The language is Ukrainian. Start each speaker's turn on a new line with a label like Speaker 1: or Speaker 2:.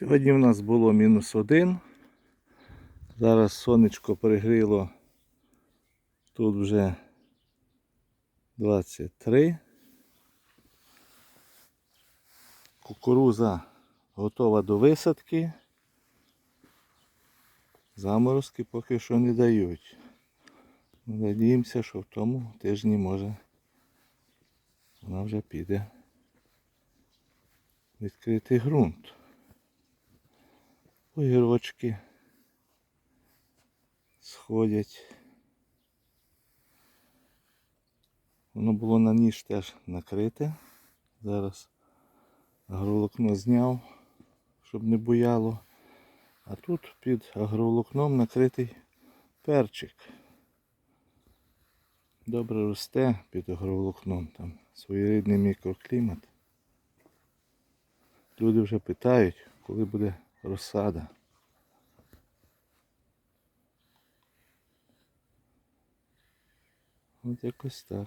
Speaker 1: Сьогодні в нас було мінус один. Зараз сонечко перегріло. Тут вже 23. Кукуруза готова до висадки. Заморозки поки що не дають. Надіємося, що в тому тижні може вона вже піде відкритий ґрунт. Огірочки сходять. Воно було на ніж теж накрите. Зараз агроволокно зняв, щоб не буяло. А тут під агроволокном накритий перчик. Добре росте під агроволокном, там своєрідний мікроклімат. Люди вже питають, коли буде roçada. Onde é que está?